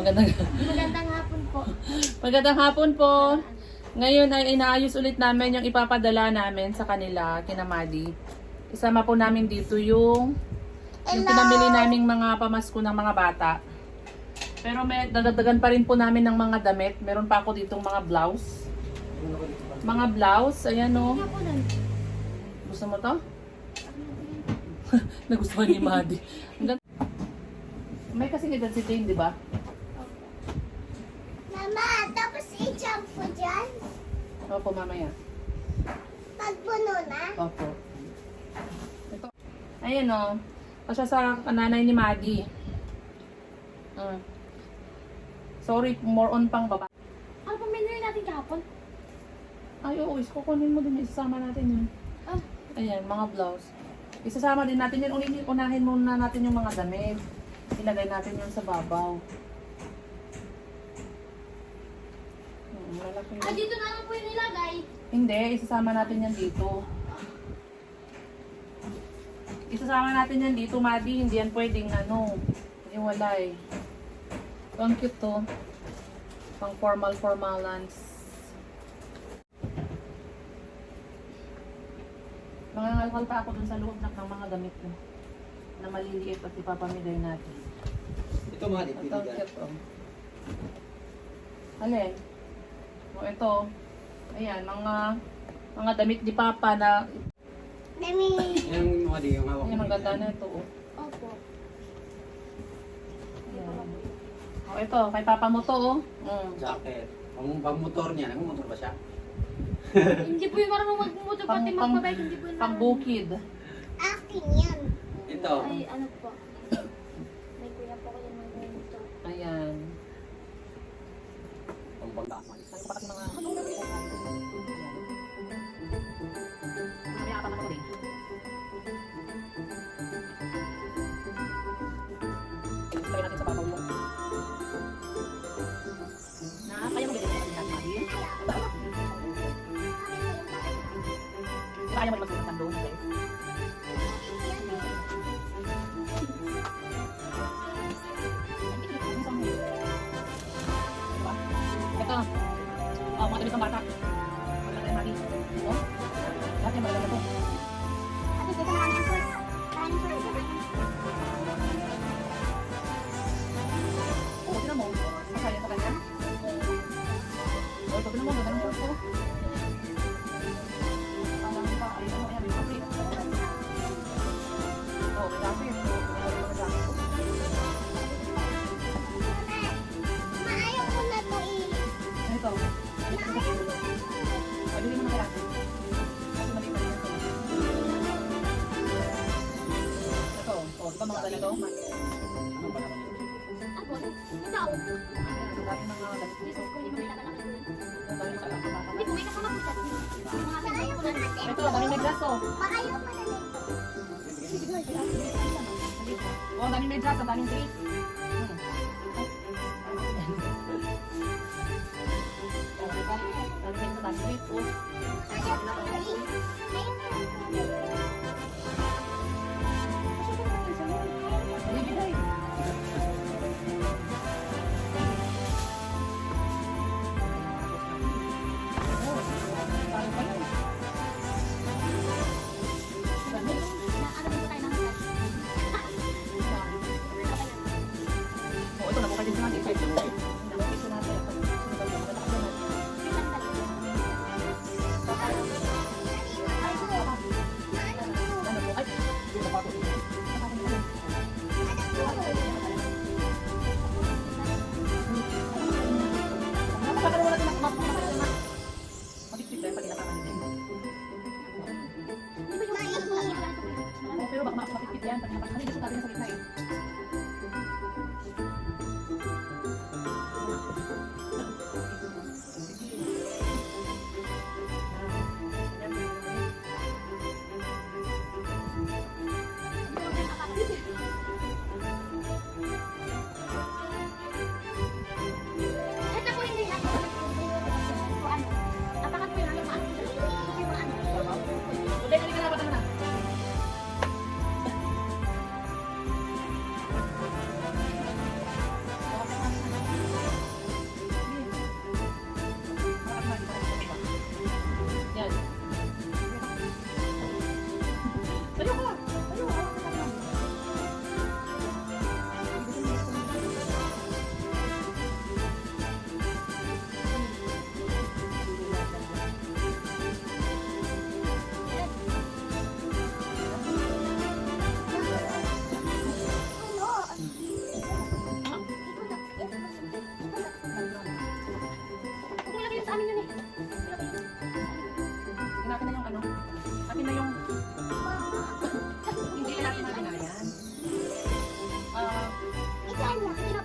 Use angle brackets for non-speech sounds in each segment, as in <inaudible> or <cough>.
Magandang, <laughs> Magandang hapon po. magandang hapon po. Ngayon ay inaayos ulit namin yung ipapadala namin sa kanila, kina Madi. Isama po namin dito yung yung pinamili naming mga pamasko ng mga bata. Pero may dadagdagan pa rin po namin ng mga damit. Meron pa ako ditong mga blouse. Mga blouse, ayan o. Nun. Gusto mo to? <laughs> Nagustuhan ni Madi. Ang ganda. May kasing Jane, di ba? I-jump po dyan. Opo, mamaya. Pagpuno na. Opo. Ito. Ayan o. Kasya sa nanay ni Maggie. Mm. Sorry, more on pang baba. Ano pa minili natin kahapon? Ay, oo, is kukunin mo din. Isasama natin yun. Ah, Ayan, mga blouse. Isasama din natin yun. Unahin muna natin yung mga damit. Ilagay natin yun sa babaw. Malaki ah, dito na lang po yung nilagay. Hindi, isasama natin yan dito. Isasama natin yan dito, Madi. Hindi yan pwedeng ano, iwalay. Ito ang cute to. Pang formal formalans. Mga ngalkal pa ako dun sa loob ng ng mga damit ko. Na maliliit at ipapamigay natin. Ito mga Ito ang cute to. Alin? O ito. Ayan, mga mga damit ni Papa na Dami. Yung mga di, yung hawak Ayan, ang ganda na ito. Oh. Opo. Ayan. Oh, ito, kay Papa mo to, oh. Mm. Jacket. Ang pang motor niya, nag-motor ba siya? hindi po yung marunong magmumoto Pang- pati pang- magpabike. Hindi po yung Pang marunong. bukid. Akin yan. Ito. Ay, ano po. Ito. Oh, mga damit ng bata. Oh, ba mga ganito? Ano ba naman yun? Ako, ikaw. Ang dami mga ako. Ang dami mga damit. Hindi may ko na natin. Ito, dami may oh. Maayaw ko na nito. Oh, dami may dress, ang daming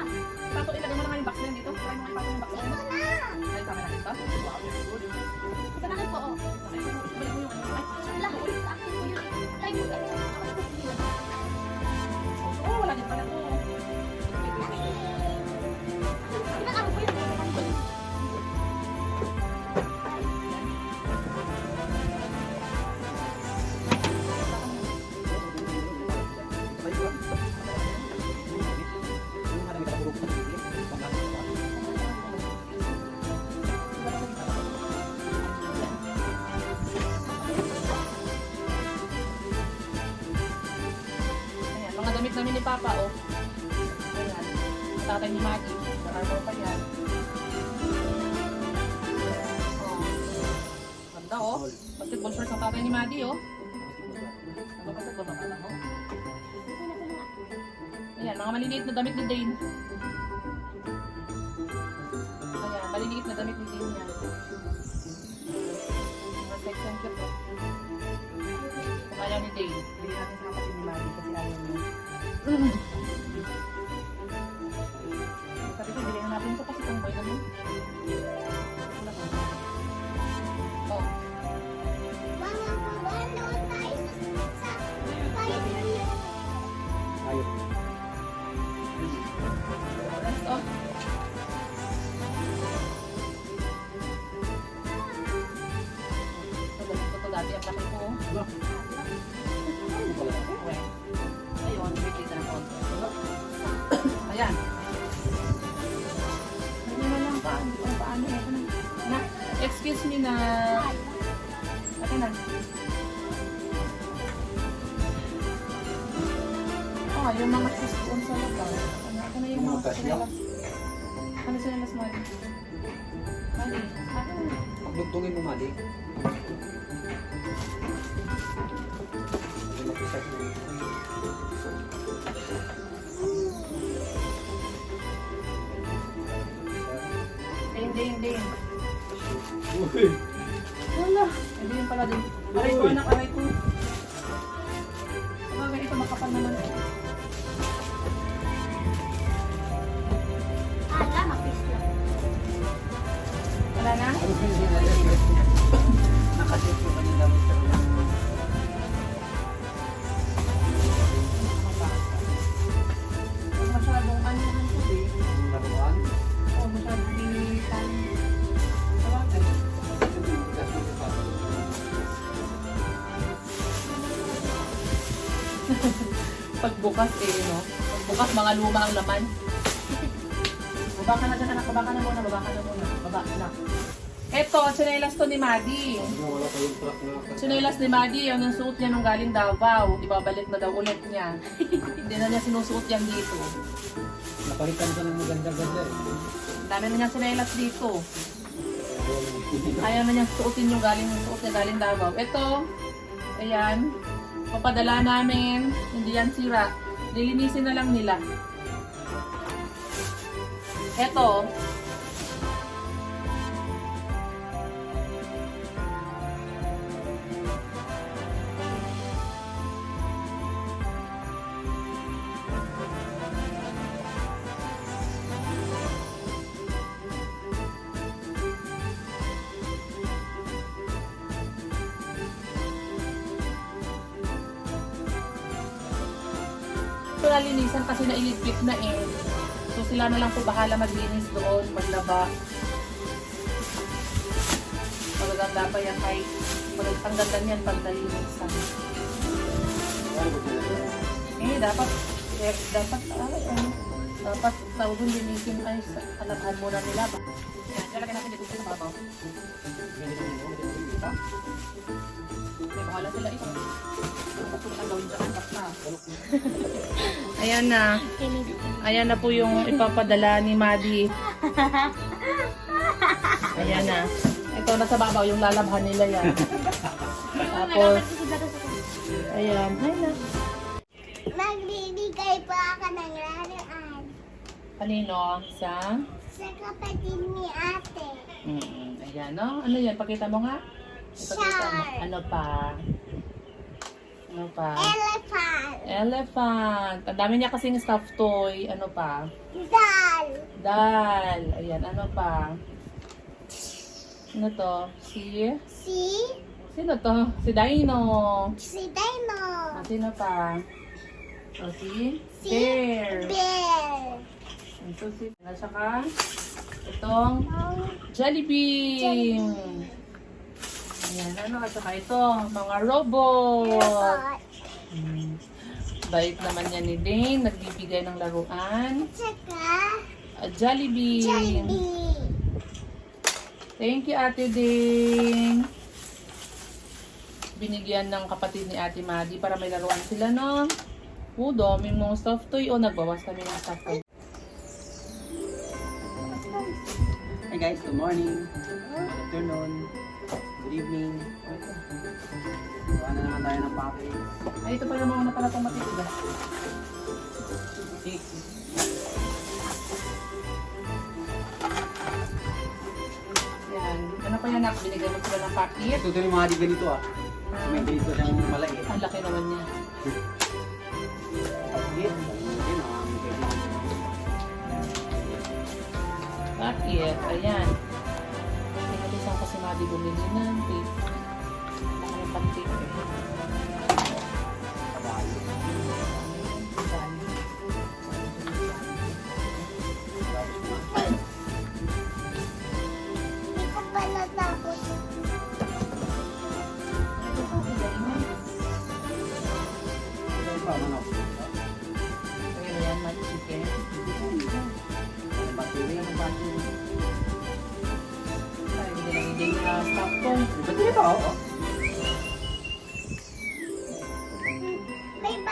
na. Pa? Pato, ilagay mo naman yung box na yun dito. Try mo nga ipato yung box na yun. Ay, sama natin to. Wow, very good. Ito na po, oh. Balik mo yung ano. Ay, Lahat ulit sa akin po yun. Mo kayo. oh, wala din pala to. Namin ni Papa, oh. Ayan. Tatay ni Maggie. Marano pa yan. Oh. Ganda, oh. Basketball shorts ng tatay ni Maggie, oh. Ano ba ito? Ano mo? Ayan, mga maliliit na damit ni Dane. Ayan, maliliit na damit ni Dane yan. Cute, oh. Kung ayaw ni Dane, bili natin sa kapatid ni Maggie kasi ayaw niya. Sabi ko, bilhin na natin ito kasi naman. Oh. Ito, ganito to dati. Ang laki ko. oh. Well, Ayan. Ano na lang paano? Paano? paano? Na. Excuse me na. Ito na. Oh, yung mga shoes doon sa labas. Ano, ito na yung mga sinelas. Ano sinelas? Mali. Akin na. Pagdugtungin mo, Mali. Pagbukas eh, no? Pagbukas, mga luma ang laman. Baba ka na dyan, anak. Baba ka na muna. Baba ka na muna. Baba, anak. Eto, sinelas to ni na Sinelas ni Maddie, yun ang suot niya nung galing Davao. Ibabalik na daw ulit niya. <laughs> Hindi na niya sinusuot yan dito. Napalitan ka ng maganda-ganda eh. Dami na niya sinelas dito. Ayaw na niya suotin yung galing suot niya galing Davao. Ito, ayan, papadala namin. Hindi yan sira. Lilinisin na lang nila. Ito, ito nalinisan kasi nailipit na eh. So sila na lang po bahala maglinis doon, maglaba. Magaganda pa yan mag- ang ganda niyan pag nalinisan. Eh, dapat, eh, dapat, ay, ano, dapat tawag linisin ay sa kalabhan muna nila? Yan, lalagyan natin dito sa babaw. Ito. May bahala sila ito. <laughs> Ayan na. Ayan na po yung ipapadala ni Maddie. Ayan na. Ito nasa babaw yung lalabhan nila yan. Tapos, ayan. Ay na. Magbibigay po ako ng laruan Kanino? Sa? sa kapatid ni ate. Mm, ayan, no? Ano yan? Pakita mo nga. Ipakita mo. Ano pa? Ano pa? Elephant. Elephant. Ang dami niya kasing stuffed toy. Ano pa? Doll. Dal. Ayan, ano pa? Ano to? Si? Si. Sino to? Si Dino. Si Dino. Ah, sino pa? O si? Si Bear. Bear. Ito si... At saka, itong Oh, Jelly Bean. Ayan, ano? At saka ito, mga robot. Hmm. Bait naman yan ni Dane. Nagbibigay ng laruan. Uh, Jollibee. Jollibee. Thank you, Ate Ding. Binigyan ng kapatid ni Ate Maddie para may laruan sila, no? Oh, dami mong stuffed toy. O, nagbawas kami ng stuffed toy. Hi guys, good morning. Good afternoon. Good evening. Gawa na naman tayo ng package. Ay, ito pala mga na pala itong matitigas. Six. Yan. Ano pa yan, Nak? Binigyan mo sila ng packet. Ito din yung mga di ganito ah. So, may ganito siyang maliit. Ang laki naman niya. Package. Ah. Packet. Ayan. Maddie bumili ng tape. Ano pang tape?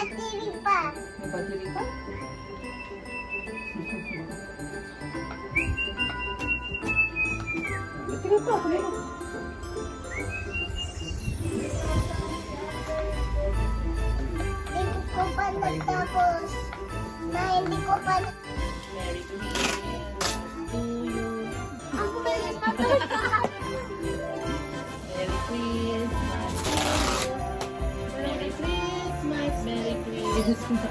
May battery pa. May battery pa? May battery pa. tuloy mo. Hindi ko pa natapos. Na hindi ko pa na... Merry Christmas 알겠습니다.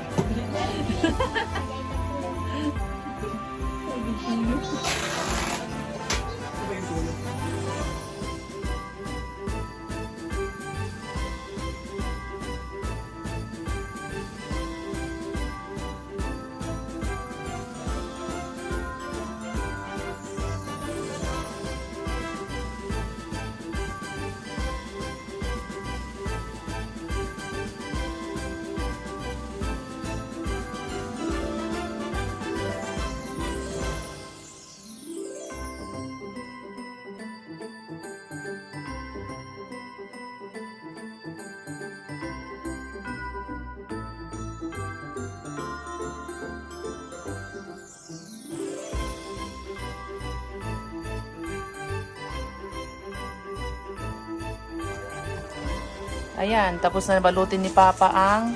Ayan, tapos na balutin ni Papa ang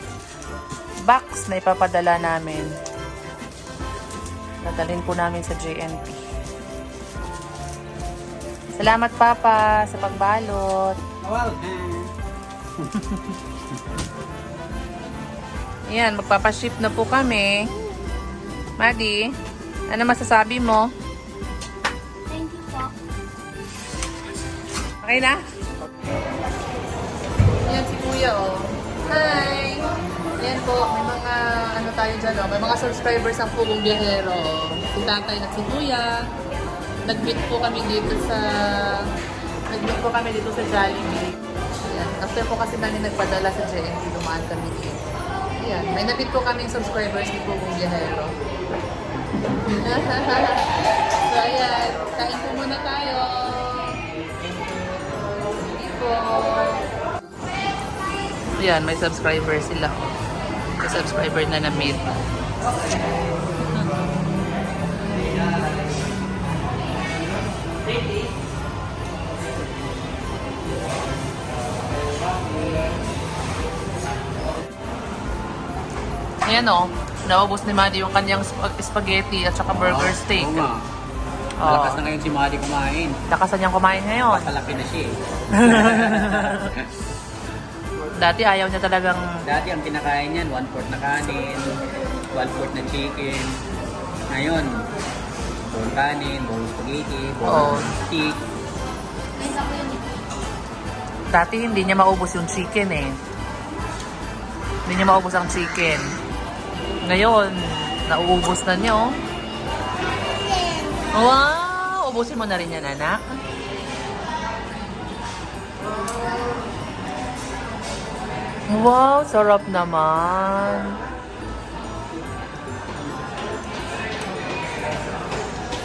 box na ipapadala namin. Dadalhin po namin sa JNT. Salamat Papa sa pagbalot. Welcome. <laughs> Ayan, magpapaship na po kami. Madi, ano masasabi mo? Thank you po. Okay na? Ayan si Kuya, oh. Hi! Ayan po, may mga ano tayo dyan, oh. May mga subscribers ang pugong biyahero. Si tatay at si Kuya. Nag-meet po kami dito sa... Nag-meet po kami dito sa Jollibee. Ayan. After po kasi namin nagpadala sa JNT, dumaan kami dito. Ayan. May nabit po kaming subscribers ni Pugong Biyahero. <laughs> so, ayan. Kain po muna tayo. Hindi po. Ayan, may subscriber sila. May subscriber na na-meet. Ayan o, naubos ni Maddie yung kanyang sp- spaghetti at saka burger steak. Oo nga. Malakas na ngayon si Mali kumain. Lakasan niyang kumain ngayon. Pasalaki na siya eh. <laughs> Dati ayaw niya talagang... Dati ang kinakain niyan, one fourth na kanin, one fourth na chicken. Ngayon, buong kanin, buong spaghetti, Oo. buong steak. Guys, ako yun. Dati hindi niya maubos yung chicken eh. Hindi niya maubos ang chicken. Ngayon, nauubos na niya oh. Wow! Ubusin mo na rin yan, anak. Wow, sarap naman.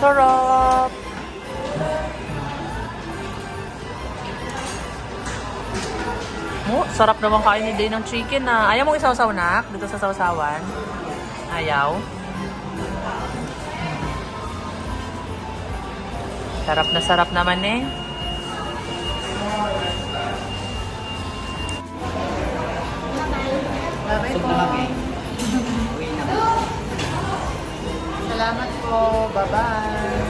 Sarap. Oh, sarap naman kain ni Day ng chicken na. Ayaw mong isaw-saw nak? Dito sa sausawan? Ayaw? Sarap na sarap naman eh. Bye-bye po. Salamat po. Bye-bye.